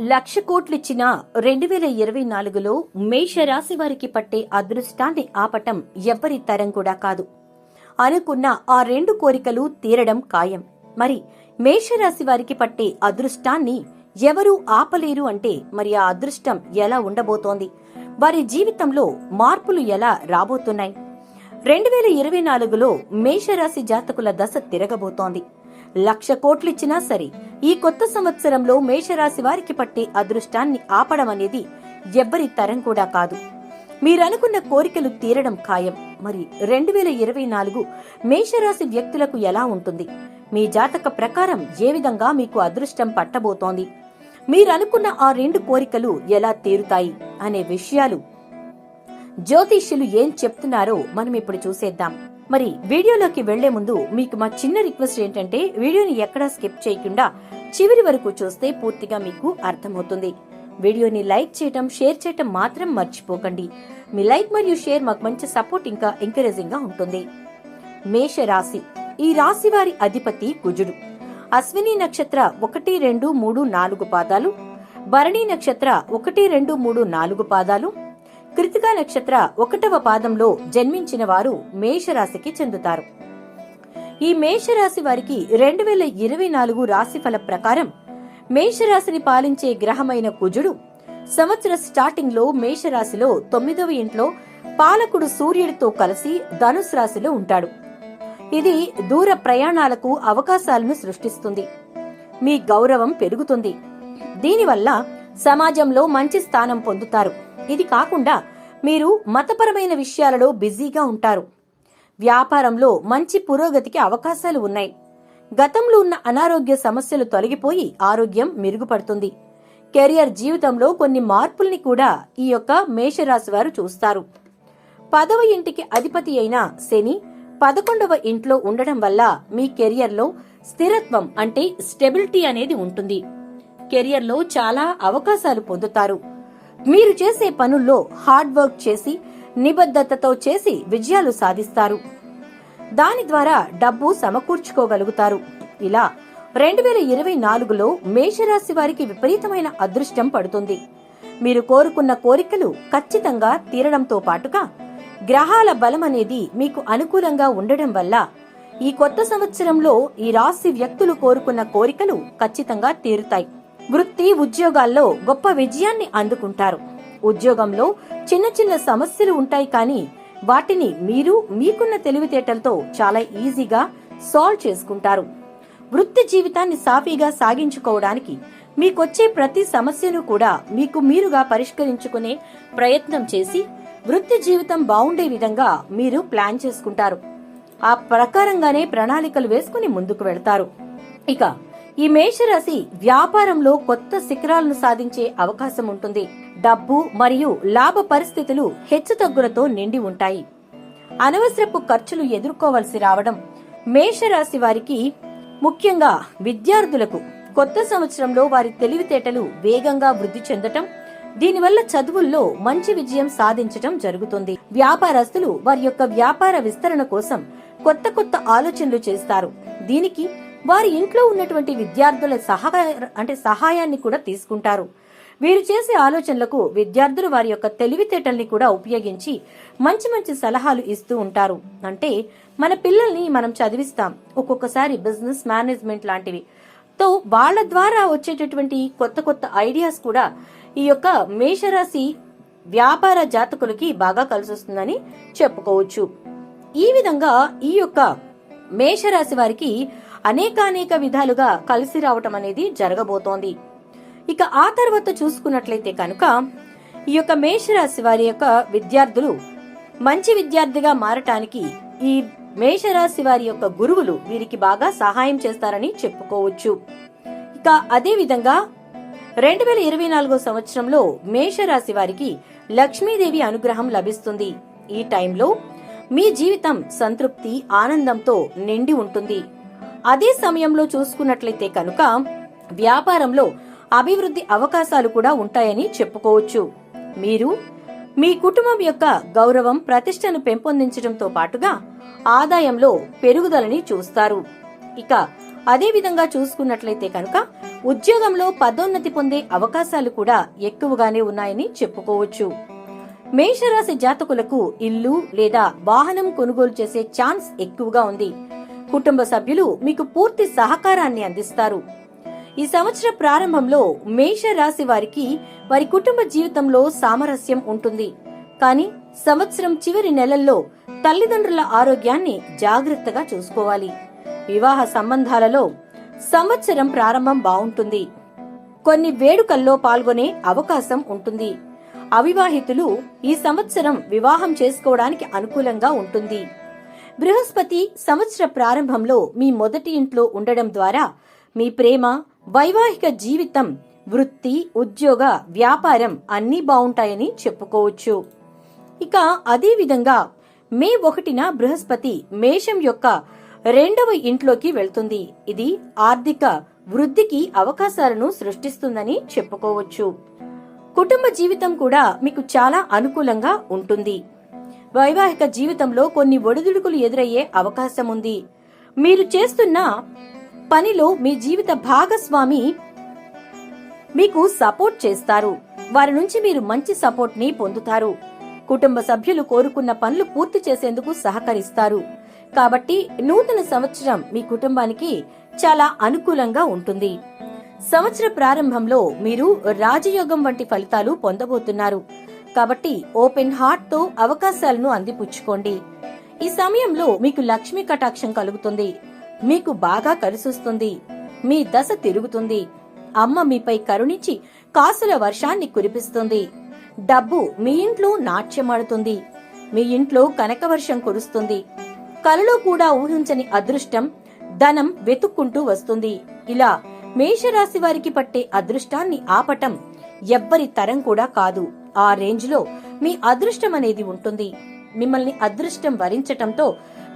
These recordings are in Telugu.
లక్ష కోట్లిచ్చిన రెండు వేల ఇరవై నాలుగులో మేషరాశి వారికి పట్టే అదృష్టాన్ని ఆపటం ఎవ్వరి తరం కూడా కాదు. అనుకున్న ఆ రెండు కోరికలు తీరడం ఖాయం. మరి మేషరాశి వారికి పట్టే అదృష్టాన్ని ఎవరూ ఆపలేరు అంటే మరి ఆ అదృష్టం ఎలా ఉండబోతోంది? వారి జీవితంలో మార్పులు ఎలా రాబోతున్నాయి? రెండు వేల ఇరవై నాలుగులో మేషరాశి జాతకుల దశ తిరగబోతోంది. లక్ష కోట్లిచ్చినా సరే ఈ కొత్త సంవత్సరంలో మేషరాశి వారికి పట్టే అదృష్టాన్ని ఆపడం అనేది ఎవ్వరి తరం కూడా కాదు. మీరనుకున్న కోరికలు తీరడం ఖాయం. మరి రెండు వేల ఇరవై నాలుగు మేషరాశి వ్యక్తులకు ఎలా ఉంటుంది? మీ జాతక ప్రకారం ఏ విధంగా మీకు అదృష్టం పట్టబోతోంది? మీరనుకున్న ఆ రెండు కోరికలు ఎలా తీరుతాయి అనే విషయాలు జ్యోతిష్యులు ఏం చెప్తున్నారో మనం ఇప్పుడు చూసేద్దాం. మరి వీడియోలోకి వెళ్ళే ముందు మీకు మా చిన్న రిక్వెస్ట్ ఏంటంటే వీడియోని ఎక్కడా స్కిప్ చేయకుండా చివరి వరకు చూస్తే పూర్తిగా మీకు అర్థమవుతుంది. వీడియోని లైక్ చేయటం షేర్ చేయటం మాత్రం మర్చిపోకండి. మీ లైక్ మరియు షేర్ మాకు మంచి సపోర్ట్ ఇంకా ఎంకరేజింగ్గా ఉంటుంది. మేష రాశి ఈ రాశి వారి అధిపతి కుజుడు. అశ్విని నక్షత్ర ఒకటి రెండు మూడు నాలుగు పాదాలు. భరణి నక్షత్ర ఒకటి రెండు మూడు నాలుగు పాదాలు. కృతికా నక్షత్ర ఒకటవ పాదంలో జన్మించిన వారు మేషరాశికి చెందుతారు. ఈ మేషరాశి వారికి రెండు వేల ఇరవై నాలుగు రాశిఫల ప్రకారం మేషరాశిని పాలించే గ్రహమైన కుజుడు సంవత్సర స్టార్టింగ్లో మేషరాశిలో తొమ్మిదవ ఇంట్లో పాలకుడు సూర్యుడితో కలిసి ధనుసు రాశిలో ఉంటాడు. ఇది దూర ప్రయాణాలకు అవకాశాలను సృష్టిస్తుంది. మీ గౌరవం పెరుగుతుంది. దీనివల్ల సమాజంలో మంచి స్థానం పొందుతారు. ఇది కాకుండా మీరు మతపరమైన విషయాలలో బిజీగా ఉంటారు. వ్యాపారంలో మంచి పురోగతికి అవకాశాలు ఉన్నాయి. గతంలో ఉన్న అనారోగ్య సమస్యలు తొలగిపోయి ఆరోగ్యం మెరుగుపడుతుంది. కెరియర్ జీవితంలో కొన్ని మార్పుల్ని కూడా ఈ యొక్క మేషరాశి వారు చూస్తారు. పదవ ఇంటికి అధిపతి అయిన శని పదకొండవ ఇంట్లో ఉండడం వల్ల మీ కెరియర్లో స్థిరత్వం అంటే స్టెబిలిటీ అనేది ఉంటుంది. కెరియర్లో చాలా అవకాశాలు పొందుతారు. మీరు చేసే పనుల్లో హార్డ్ వర్క్ చేసి నిబద్ధతతో చేసి విజయాలు సాధిస్తారు. దాని ద్వారా డబ్బు సమకూర్చుకోగలుగుతారు. ఇలా రెండు వేల ఇరవై నాలుగులో మేషరాశి వారికి విపరీతమైన అదృష్టం పడుతుంది. మీరు కోరుకున్న కోరికలు ఖచ్చితంగా తీరడంతో పాటుగా గ్రహాల బలం అనేది మీకు అనుకూలంగా ఉండడం వల్ల ఈ కొత్త సంవత్సరంలో ఈ రాశి వ్యక్తులు కోరుకున్న కోరికలు ఖచ్చితంగా తీరుతాయి. వృత్తి ఉద్యోగాల్లో గొప్ప విజయాన్ని అందుకుంటారు. ఉద్యోగంలో చిన్న చిన్న సమస్యలు ఉంటాయి కానీ వాటిని మీరు మీకున్న తెలివితేటలతో చాలా ఈజీగా సాల్వ్ చేసుకుంటారు. వృత్తి జీవితాన్ని సాఫీగా సాగించుకోవడానికి మీకొచ్చే ప్రతి సమస్యను కూడా మీకు మీరుగా పరిష్కరించుకునే ప్రయత్నం చేసి వృత్తి జీవితం బాగుండే విధంగా మీరు ప్లాన్ చేసుకుంటారు. ఆ ప్రకారంగానే ప్రణాళికలు వేసుకుని ముందుకు వెళ్తారు. ఇక ఈ మేషరాశి వ్యాపారంలో కొత్త శిఖరాలను సాధించే అవకాశం ఉంటుంది. డబ్బు మరియు లాభ పరిస్థితులు హెచ్చుతగ్గులతో నిండి ఉంటాయి. అనవసరపు ఖర్చులు ఎదుర్కోవలసి రావడం మేషరాశి వారికి ముఖ్యంగా విద్యార్థులకు కొత్త సంవత్సరంలో వారి తెలివితేటలు వేగంగా వృద్ధి చెందటం దీనివల్ల చదువుల్లో మంచి విజయం సాధించటం జరుగుతుంది. వ్యాపారస్తులు వారి యొక్క వ్యాపార విస్తరణ కోసం కొత్త కొత్త ఆలోచనలు చేస్తారు. దీనికి వారి ఇంట్లో ఉన్నటువంటి విద్యార్థుల సహాయ అంటే సహాయాన్ని కూడా తీసుకుంటారు. వీరు చేసే ఆలోచనలకు విద్యార్థులు వారి యొక్క తెలివితేటల్ని కూడా ఉపయోగించి మంచి మంచి సలహాలు ఇస్తూ ఉంటారు. అంటే మన పిల్లల్ని మనం చదివిస్తాం. ఒక్కొక్కసారి బిజినెస్ మేనేజ్మెంట్ లాంటివి. తో వాళ్ళ ద్వారా వచ్చేటటువంటి కొత్త కొత్త ఐడియాస్ కూడా ఈ యొక్క మేషరాశి వ్యాపార జాతకులకి బాగా కలిసొస్తుందని చెప్పుకోవచ్చు. ఈ విధంగా ఈ యొక్క మేషరాశి వారికి అనేకానేక విధాలుగా కలిసి రావటం అనేది జరగబోతోంది. ఇక ఆ తర్వాత చూసుకున్నట్లయితే కనుక ఈ యొక్క మేషరాశి వారి యొక్క విద్యార్థులు మంచి విద్యార్థిగా మారటానికి ఈ మేషరాశి వారి యొక్క గురువులు వీరికి బాగా సహాయం చేస్తారని చెప్పుకోవచ్చు. ఇక అదే విధంగా రెండు వేల ఇరవై నాలుగో సంవత్సరంలో మేషరాశి వారికి లక్ష్మీదేవి అనుగ్రహం లభిస్తుంది. ఈ టైంలో మీ జీవితం సంతృప్తి ఆనందంతో నిండి ఉంటుంది. అదే సమయంలో చూసుకున్నట్లయితే కనుక వ్యాపారంలో అభివృద్ధి అవకాశాలు కూడా ఉంటాయని చెప్పుకోవచ్చు. మీరు మీ కుటుంబం యొక్క గౌరవం ప్రతిష్టను పెంపొందించడంతో పాటుగా ఆదాయంలో పెరుగుదలని చూస్తారు. ఇక అదే విధంగా చూసుకున్నట్లయితే కనుక ఉద్యోగంలో పదోన్నతి పొందే అవకాశాలు కూడా ఎక్కువగానే ఉన్నాయని చెప్పుకోవచ్చు. మేషరాశి జాతకులకు ఇల్లు లేదా వాహనం కొనుగోలు చేసే ఛాన్స్ ఎక్కువగా ఉంది. కుటుంబ సభ్యులు మీకు పూర్తి సహకారాన్ని అందిస్తారు. ఈ సంవత్సర ప్రారంభంలో మేష రాశి వారికి వారి కుటుంబ జీవితంలో సామరస్యం ఉంటుంది. కానీ సంవత్సరం చివరి నెలల్లో తల్లిదండ్రుల ఆరోగ్యాన్ని జాగ్రత్తగా చూసుకోవాలి. వివాహ సంబంధాలలో సంవత్సరం ప్రారంభం బాగుంటుంది. కొన్ని వేడుకల్లో పాల్గొనే అవకాశం ఉంటుంది. అవివాహితులు ఈ సంవత్సరం వివాహం చేసుకోవడానికి అనుకూలంగా ఉంటుంది. బృహస్పతి సంవత్సర ప్రారంభంలో మీ మొదటి ఇంట్లో ఉండడం ద్వారా మీ ప్రేమ వైవాహిక జీవితం వృత్తి ఉద్యోగ వ్యాపారం అన్నీ బాగుంటాయని చెప్పుకోవచ్చు. ఇక అదే విధంగా మే ఒకటిన బృహస్పతి మేషం యొక్క రెండవ ఇంట్లోకి వెళ్తుంది. ఇది ఆర్థిక వృద్ధికి అవకాశాలను సృష్టిస్తుందని చెప్పుకోవచ్చు. కుటుంబ జీవితం కూడా మీకు చాలా అనుకూలంగా ఉంటుంది. వైవాహిక జీవితంలో కొన్ని ఒడిదుడుకులు ఎదురయ్యే అవకాశం ఉంది మీరు చేస్తున్న పనిలో మీ జీవిత భాగస్వామి మీకు సపోర్ట్ చేస్తారు. వారి నుంచి మీరు మంచి సపోర్ట్ని పొందుతారు. కుటుంబ సభ్యులు కోరుకున్న పనులు పూర్తి చేసేందుకు సహకరిస్తారు. కాబట్టి నూతన సంవత్సరం మీ కుటుంబానికి చాలా అనుకూలంగా ఉంటుంది. సంవత్సర ప్రారంభంలో మీరు రాజయోగం వంటి ఫలితాలు పొందబోతున్నారు. కాబట్టి ఓపెన్ హార్ట్తో అవకాశాలను అందిపుచ్చుకోండి. ఈ సమయంలో మీకు లక్ష్మీ కటాక్షం కలుగుతుంది. మీకు బాగా కలిసొస్తుంది. మీ దశ తిరుగుతుంది. అమ్మ మీపై కరుణించి కాసుల వర్షాన్ని కురిపిస్తుంది. డబ్బు మీ ఇంట్లో నాట్యమాడుతుంది. మీ ఇంట్లో కనకవర్షం కురుస్తుంది. కలలో కూడా ఊహించని అదృష్టం ధనం వెతుక్కుంటూ వస్తుంది. ఇలా మేషరాశి వారికి పట్టే అదృష్టాన్ని ఆపటం ఎవ్వరి తరం కూడా కాదు. ఆ రేంజ్లో మీ అదృష్టం అనేది ఉంటుంది. మిమ్మల్ని అదృష్టం వరించటంతో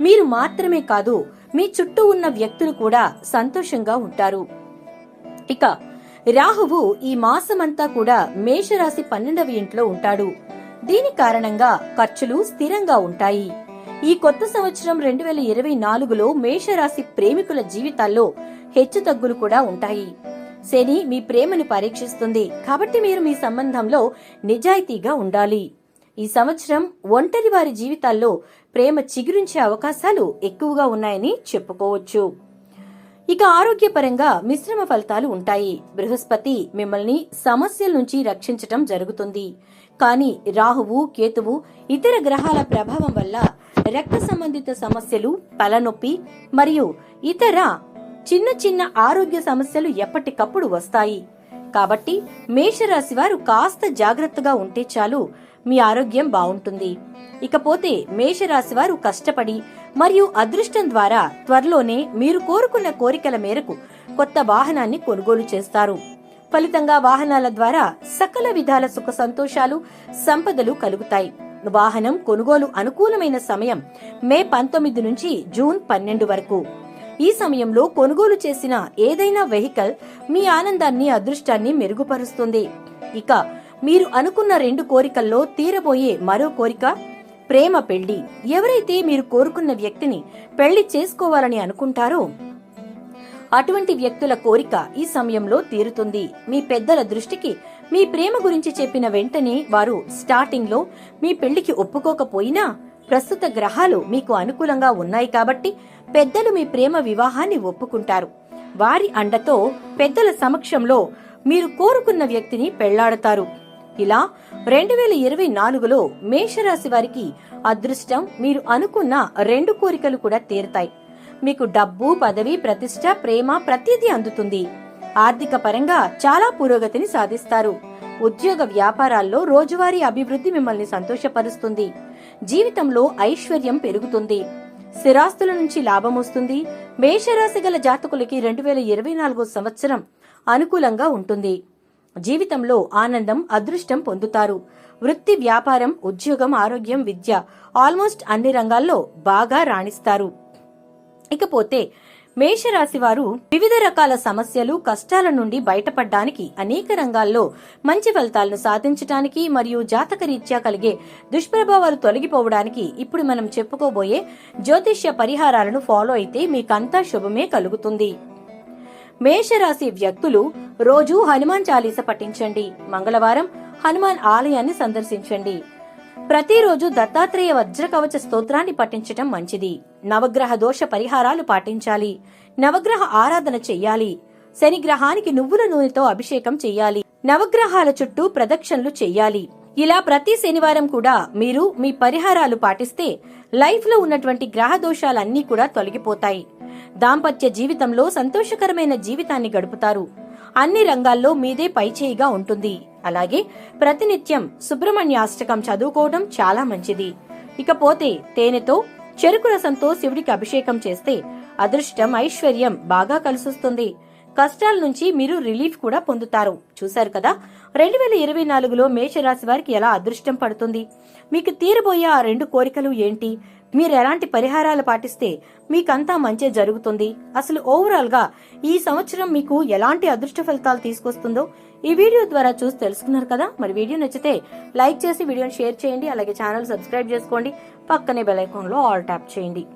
మీరు మాత్రమే కాదు మీ చుట్టూ ఉన్న వ్యక్తులు కూడా సంతోషంగా ఉంటారు. ఇక రాహువు ఈ మాసమంతా కూడా మేషరాశి పన్నెండవ ఇంట్లో ఉంటాడు. దీని కారణంగా ఖర్చులు స్థిరంగా ఉంటాయి. ఈ కొత్త సంవత్సరం రెండు వేల ఇరవై నాలుగులో మేషరాశి ప్రేమికుల జీవితాల్లో హెచ్చుతగ్గులు కూడా ఉంటాయి. శని మీ ప్రేమను పరీక్షిస్తుంది. కాబట్టి మీరు మీ సంబంధంలో నిజాయితీగా ఉండాలి. ఈ సంవత్సరం ఒంటరి వారి జీవితాల్లో ప్రేమ చిగురించే అవకాశాలు ఎక్కువగా ఉన్నాయని చెప్పుకోవచ్చు. ఇక ఆరోగ్యపరంగా మిశ్రమ ఫలితాలు ఉంటాయి. బృహస్పతి మిమ్మల్ని సమస్యల నుంచి రక్షించటం జరుగుతుంది. కానీ రాహువు కేతువు ఇతర గ్రహాల ప్రభావం వల్ల రక్త సంబంధిత సమస్యలు తలనొప్పి మరియు ఇతర చిన్న చిన్న ఆరోగ్య సమస్యలు ఎప్పటికప్పుడు వస్తాయి. కాబట్టి మేషరాశి వారు కాస్త జాగ్రత్తగా ఉంటే చాలు మీ ఆరోగ్యం బాగుంటుంది. ఇకపోతే మేషరాశి వారు కష్టపడి మరియు అదృష్టం ద్వారా త్వరలోనే మీరు కోరుకున్న కోరికల మేరకు కొత్త వాహనాన్ని కొనుగోలు చేస్తారు. ఫలితంగా వాహనాల ద్వారా సకల విధాల సుఖ సంతోషాలు సంపదలు కలుగుతాయి. వాహనం కొనుగోలు అనుకూలమైన సమయం మే పంతొమ్మిది నుంచి జూన్ పన్నెండు వరకు. ఈ సమయంలో కొనుగోలు చేసిన ఏదైనా వెహికల్ మీ ఆనందాన్ని అదృష్టాన్ని మెరుగుపరుస్తుంది. ఇక మీరు అనుకున్న రెండు కోరికల్లో తీరబోయే మరో కోరిక ప్రేమ పెళ్ళి. ఎవరైతే మీరు కోరుకున్న వ్యక్తిని పెళ్ళి చేసుకోవాలని అనుకుంటారో అటువంటి వ్యక్తుల కోరిక ఈ సమయంలో తీరుతుంది. మీ పెద్దల దృష్టికి మీ ప్రేమ గురించి చెప్పిన వెంటనే వారు స్టార్టింగ్లో మీ పెళ్ళికి ఒప్పుకోకపోయినా ప్రస్తుత గ్రహాలు మీకు అనుకూలంగా ఉన్నాయి కాబట్టి పెద్దలు మీ ప్రేమ వివాహాన్ని ఒప్పుకుంటారు. వారి అండతో పెద్దల సమక్షంలో మీరు కోరుకున్న వ్యక్తిని పెళ్ళాడతారు. ఇలా రెండు వేల ఇరవై నాలుగులో మేషరాశి వారికి అదృష్టం మీరు అనుకున్న రెండు కోరికలు కూడా తీరుతాయి. మీకు డబ్బు పదవి ప్రతిష్ట ప్రేమ ప్రతిదీ అందుతుంది. ఆర్థిక పరంగా చాలా పురోగతిని సాధిస్తారు. ఉద్యోగ వ్యాపారాల్లో రోజువారీ అభివృద్ధి మిమ్మల్ని సంతోషపరుస్తుంది. జీవితంలో ఐశ్వర్యం పెరుగుతుంది. స్థిరాస్తుల నుంచి లాభం వస్తుంది. మేషరాశి గల జాతకులకి రెండు వేల ఇరవై నాలుగో సంవత్సరం అనుకూలంగా ఉంటుంది. జీవితంలో ఆనందం అదృష్టం పొందుతారు. వృత్తి వ్యాపారం ఉద్యోగం ఆరోగ్యం విద్య ఆల్మోస్ట్ అన్ని రంగాల్లో బాగా రాణిస్తారు. ఇకపోతే మేషరాశి వారు వివిధ రకాల సమస్యలు కష్టాల నుండి బయటపడడానికి అనేక రంగాల్లో మంచి ఫలితాలను సాధించడానికి మరియు జాతకరీత్యా కలిగే దుష్ప్రభావాలు తొలగిపోవడానికి ఇప్పుడు మనం చెప్పుకోబోయే జ్యోతిష్య పరిహారాలను ఫాలో అయితే మీకంతా శుభమే కలుగుతుంది. మేషరాశి వ్యక్తులు రోజు హనుమాన్ చాలీస పఠించండి. మంగళవారం హనుమాన్ ఆలయాన్ని సందర్శించండి. ప్రతిరోజు దత్తాత్రేయ వజ్రకవచ స్తోత్రాన్ని పఠించటం మంచిది. నవగ్రహ దోష పరిహారాలు పాటించాలి. నవగ్రహ ఆరాధన చెయ్యాలి. శనిగ్రహానికి నువ్వుల నూనెతో అభిషేకం చెయ్యాలి. నవగ్రహాల చుట్టూ ప్రదక్షిణలు చెయ్యాలి. ఇలా ప్రతి శనివారం కూడా మీరు మీ పరిహారాలు పాటిస్తే లైఫ్లో ఉన్నటువంటి గ్రహ దోషాలన్నీ కూడా తొలగిపోతాయి. దాంపత్య జీవితంలో సంతోషకరమైన జీవితాన్ని గడుపుతారు. అన్ని రంగాల్లో మీదే పైచేయిగా ఉంటుంది. అలాగే ప్రతినిత్యం సుబ్రహ్మణ్యాష్టకం చదువుకోవడం చాలా మంచిది. ఇకపోతే తేనెతో చెరుకు రసంతో శివుడికి అభిషేకం చేస్తే అదృష్టం ఐశ్వర్యం బాగా కలిసొస్తుంది. కష్టాల నుంచి మీరు రిలీఫ్ కూడా పొందుతారు. చూశారు కదా? రెండు వేల ఇరవై నాలుగులో మేషరాశి వారికి ఎలా అదృష్టం పడుతుంది? మీకు తీరబోయే ఆ రెండు కోరికలు ఏంటి? మీరు ఎలాంటి పరిహారాలు పాటిస్తే మీకంతా మంచి జరుగుతుంది? అసలు ఓవరాల్గా ఈ సంవత్సరం మీకు ఎలాంటి అదృష్ట ఫలితాలు తీసుకొస్తుందో ఈ వీడియో ద్వారా చూసి తెలుసుకున్నారు కదా? మరి వీడియో నచ్చితే లైక్ చేసి వీడియోని షేర్ చేయండి. అలాగే ఛానల్ సబ్స్క్రైబ్ చేసుకోండి. పక్కనే బెల్ ఐకాన్లో ఆల్ ట్యాప్ చేయండి.